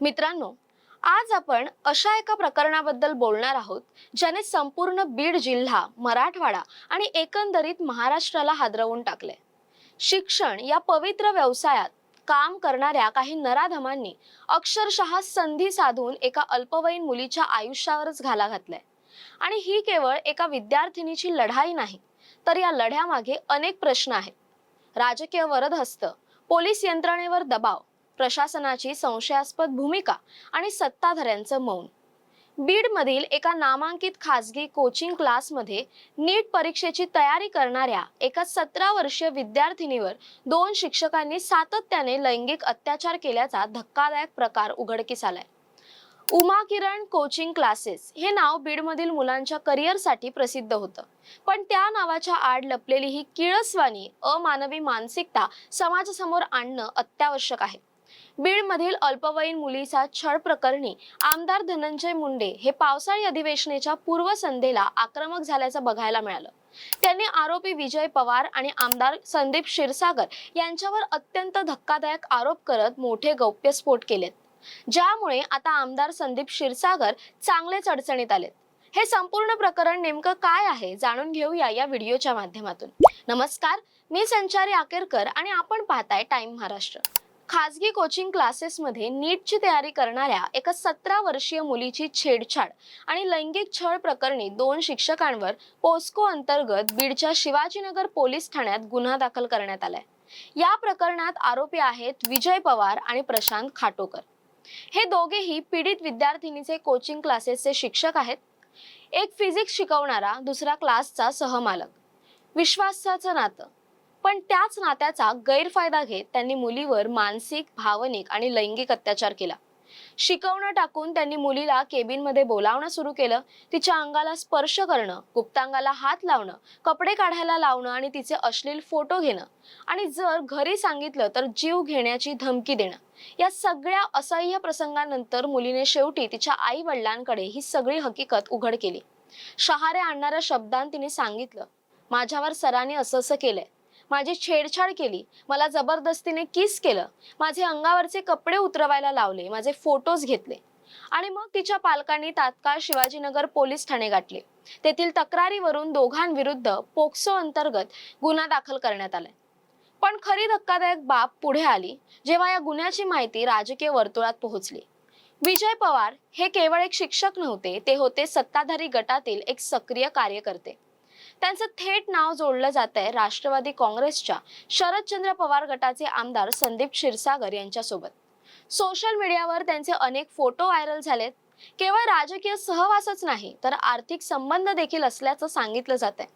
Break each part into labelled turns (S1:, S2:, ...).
S1: मित्रांनो आज आपण अशा एका प्रकरणाबद्दल बोलणार आहोत ज्याने संपूर्ण बीड जिल्हा मराठवाडा आणि एकंदरीत महाराष्ट्राला हादरवून टाकले शिक्षण या पवित्र व्यवसायात काम करणाऱ्या काही नराधमांनी अक्षरशः संधी साधून एका अल्पवयीन मुलीच्या आयुष्यावरच घाला घातलाय. आणि ही केवळ एका विद्यार्थिनीची लढाई नाही तर या लढ्यामागे अनेक प्रश्न आहेत. राजकीय वरदहस्त पोलीस यंत्रणेवर दबाव प्रशासनाची संशयास्पद भूमिका आणि सत्ताधाऱ्यांचं मौन. बीडमधील एका नामांकित खासगी कोचिंग क्लासमध्ये नीट परीक्षेची तयारी करणाऱ्या एका सतरा वर्षीय विद्यार्थिनीवर दोन शिक्षकांनी सातत्याने लैंगिक अत्याचार केल्याचा धक्कादायक प्रकार उघडकीस आलाय. उमा किरण कोचिंग क्लासेस हे नाव बीडमधील मुलांच्या करिअरसाठी प्रसिद्ध होतं. पण त्या नावाच्या आड लपलेली ही किळसवानी अमानवी मानसिकता समाजासमोर आणणं अत्यावश्यक आहे. बीडमधील अल्पवयीन मुलीचा छळ प्रकरणी आमदार धनंजय मुंडे हे पावसाळी अधिवेशनाच्या पूर्वसंध्येला आक्रमक झाल्याचं बघायला मिळालं. त्यांनी आरोपी विजय पवार आणि आमदार संदीप क्षीरसागर यांच्यावर अत्यंत धक्कादायक आरोप करत मोठे गौप्यस्फोट केलेत. ज्यामुळे आता आमदार संदीप क्षीरसागर चांगलेच अडचणीत आलेत. हे संपूर्ण प्रकरण नेमकं काय आहे जाणून घेऊया या व्हिडिओच्या माध्यमातून. नमस्कार मी संचारी आकेरकर आणि आपण पाहताय टाइम महाराष्ट्र. खासगी कोचिंग क्लासेसमध्ये नीटची तयारी करणाऱ्या एका सतरा वर्षीय मुलीची छेडछाड आणि लैंगिक छळ प्रकरणी दोन शिक्षकांवर पोस्को अंतर्गत बीडच्या शिवाजीनगर पोलीस ठाण्यात गुन्हा दाखल करण्यात आलाय. या प्रकरणात आरोपी आहेत विजय पवार आणि प्रशांत खाटोकर. हे दोघेही पीडित विद्यार्थिनीचे कोचिंग क्लासेसचे शिक्षक आहेत. एक फिजिक्स शिकवणारा दुसरा क्लासचा सहमालक. विश्वासाचं नातं. पण त्याच नात्याचा गैरफायदा घेत त्यांनी मुलीवर मानसिक भावनिक आणि लैंगिक अत्याचार केला. शिकवणं टाकून त्यांनी मुलीला केबिनमध्ये बोलावणं सुरू केलं. तिच्या अंगाला स्पर्श करणं गुप्तांगाला हात लावणं कपडे काढायला लावणं आणि तिचे अश्लील फोटो घेणं आणि जर घरी सांगितलं तर जीव घेण्याची धमकी देणं. या सगळ्या असह्य प्रसंगानंतर मुलीने शेवटी तिच्या आई वडिलांकडे ही सगळी हकीकत उघड केली. शहारे आणणाऱ्या शब्दांत तिने सांगितलं माझ्यावर सराने असं असं केलंय. माझी छेडछाड केली. मला जबरदस्तीने किस केलं. माझे अंगावरचे कपडे उतरवायला लावले. माझे फोटोज घेतले. आणि मग तिच्या पालकांनी तात्काळ शिवाजीनगर पोलीस ठाणे गाठले. तेथील तक्रारीवरून दोघांविरुद्ध पोक्सो अंतर्गत गुन्हा दाखल करण्यात आलाय. पण खरी धक्कादायक बाब पुढे आली जेव्हा या गुन्ह्याची माहिती राजकीय वर्तुळात पोहोचली. विजय पवार हे केवळ एक शिक्षक नव्हते ते होते सत्ताधारी गटातील एक सक्रिय कार्यकर्ते. त्यांचं थेट नाव जोडलं जात आहे राष्ट्रवादी काँग्रेसच्या शरदचंद्र पवार गटाचे आमदार संदीप क्षीरसागर यांच्यासोबत. सोशल मीडियावर त्यांचे अनेक फोटो व्हायरल झालेत. केवळ राजकीय सहवासच नाही तर आर्थिक संबंध देखील असल्याचं सांगितलं जात आहे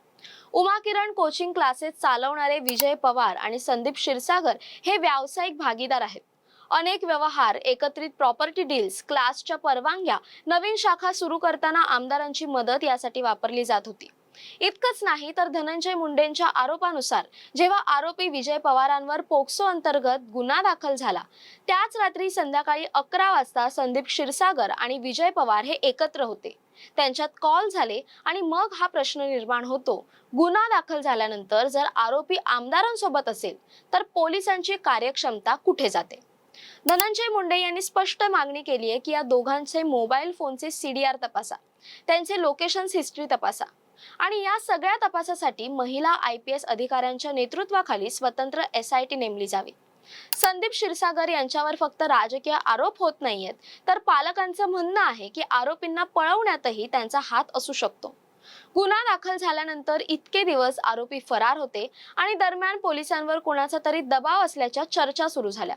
S1: उमा किरण कोचिंग क्लासेस चालवणारे विजय पवार आणि संदीप क्षीरसागर हे व्यावसायिक भागीदार आहेत. अनेक व्यवहार एकत्रित प्रॉपर्टी डील्स क्लासच्या परवानग्या नवीन शाखा सुरू करताना आमदारांची मदत यासाठी वापरली जात होती. इतकंच नाही तर धनंजय मुंडेंच्या आरोपानुसार जेव्हा आरोपी विजय पवारांवर पोक्सो अंतर्गत गुन्हा दाखल झाला त्याच रात्री संध्याकाळी अकरा वाजता संदीप क्षीरसागर आणि विजय पवार हे एकत्र होते. त्यांच्यात कॉल झाले आणि मग हा प्रश्न निर्माण होतो. गुन्हा दाखल झाल्यानंतर जर आरोपी आमदारांसोबत असेल तर पोलिसांची कार्यक्षमता कुठे जाते? धनंजय मुंडे यांनी स्पष्ट मागणी केली आहे की या दोघांचे मोबाईल फोनचे सीडीआर तपासा त्यांचे लोकेशन हिस्ट्री तपासा आणि या सगळ्या तपासासाठी महिला आय पी एस अधिकाऱ्यांच्या नेतृत्वाखाली स्वतंत्र एस आय टी नेमली जावी. संदीप क्षीरसागर यांच्यावर फक्त राजकीय आरोप होत नाहीयेत तर पालकांचं म्हणणं आहे की आरोपींना पळवण्यातही त्यांचा हात असू शकतो. गुन्हा दाखल झाल्यानंतर इतके दिवस आरोपी फरार होते आणि दरम्यान पोलिसांवर कुणाचा तरी दबाव असल्याच्या चर्चा सुरू झाल्या.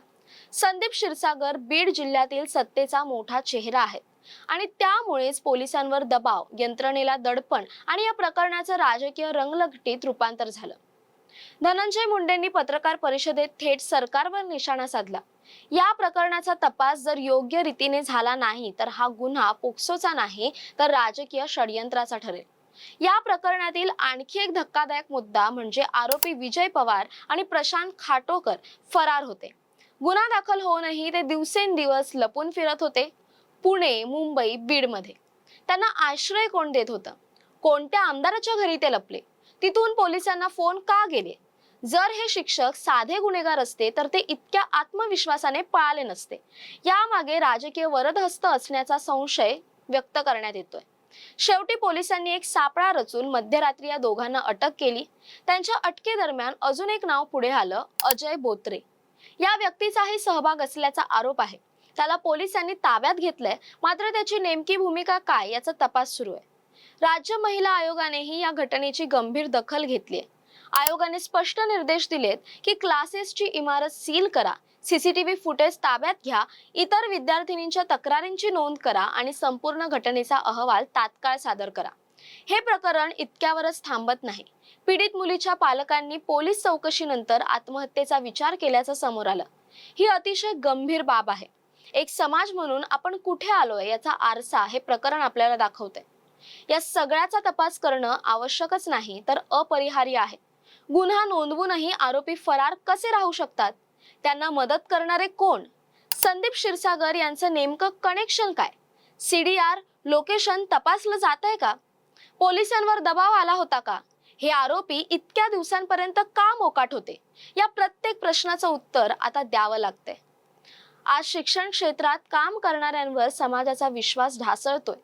S1: संदीप क्षीरसागर बीड जिल्ह्यातील सत्तेचा मोठा चेहरा आहे. आणि त्यामुळेच पोलिसांवर दबाव यंत्रणेला दडपण आणि या प्रकरणाचं राजकीय रंगलघटीत रूपांतर झालं. धनंजय मुंडेंनी पत्रकार परिषदेत थेट सरकारवर निशाणा साधला. या प्रकरणाचा तपास जर योग्य रीतीने झाला नाही तर हा गुन्हा पोक्सोचा नाही तर राजकीय षडयंत्राचा ठरेल. या प्रकरणातील आणखी एक धक्कादायक मुद्दा म्हणजे आरोपी विजय पवार आणि प्रशांत खाटोकर फरार होते. गुन्हा दाखल होऊनही ते दिवसेंदिवस लपून फिरत होते. पुणे मुंबई बीडमध्ये. त्यांना आश्रय कोण देत होतं? कोणत्या आमदाराच्या घरी ते लपले? तिथून पोलिसांना फोन का गेले? जर हे शिक्षक साधे गुन्हेगार असते तर ते इतक्या आत्मविश्वासाने पळाले नसते. यामागे राजकीय वरदहस्त असण्याचा संशय व्यक्त करण्यात येतोय. शेवटी पोलिसांनी एक सापळा रचून मध्यरात्री या दोघांना अटक केली. त्यांच्या अटकेदरम्यान अजून एक नाव पुढे आलं अजय बोत्रे. या व्यक्तीचाही सहभाग असल्याचा आरोप आहे. त्याला पोलिसांनी ताब्यात घेतलंय. मात्र त्याची नेमकी भूमिका काय याचा तपास सुरू आहे. राज्य महिला आयोगानेही या घटनेची गंभीर दखल घेतली आहे. आयोगाने स्पष्ट निर्देश दिलेत की क्लासेसची इमारत सील करा सीसीटीव्ही फुटेज ताब्यात घ्या इतर विद्यार्थिनींच्या तक्रारींची नोंद करा आणि संपूर्ण घटनेचा अहवाल तात्काळ सादर करा. हे प्रकरण इतक्यावरच थांबत नाही. पीडित मुलीच्या पालकांनी पोलीस चौकशीनंतर आत्महत्येचा विचार केल्याचं समोर आलं. ही अतिशय गंभीर बाब आहे. एक समाज म्हणून आपण कुठे आलोय याचा आरसा हे प्रकरण आपल्याला दाखवते या सगळ्याचा तपास करणं आवश्यकच नाही तर अपरिहार्य आहे. गुन्हा नोंदवूनही आरोपी फरार कसे राहू शकतात? त्यांना मदत करणारे कोण? संदीप क्षीरसागर यांचं नेमकं कनेक्शन काय? सीडीआर लोकेशन तपासलं जात आहे का? पोलिसांवर दबाव आला होता का? हे आरोपी इतक्या दिवसांपर्यंत का मोकाट होते? या प्रत्येक प्रश्नाचं उत्तर आता द्यावं लागतंय. आज शिक्षण क्षेत्रात काम करणाऱ्यांवर समाजाचा विश्वास ढासळतोय.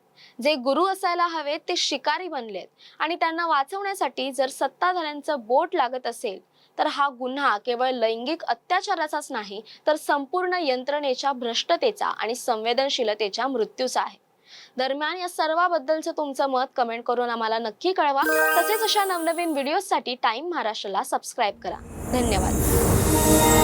S1: जे गुरु असायला हवेत ते शिकारी बनलेत. आणि त्यांना वाचवण्यासाठी जर सत्ताधाऱ्यांचं बोट लागत असेल तर हा गुन्हा केवळ लैंगिक अत्याचाराचाच नाही तर संपूर्ण यंत्रणेच्या भ्रष्टतेचा आणि संवेदनशीलतेच्या मृत्यूचा आहे. दरम्यान या सर्वाबद्दलचं तुमचं मत कमेंट करून आम्हाला नक्की कळवा. तसेच अशा नवनवीन व्हिडिओसाठी टाइम महाराष्ट्राला सबस्क्राईब करा. धन्यवाद.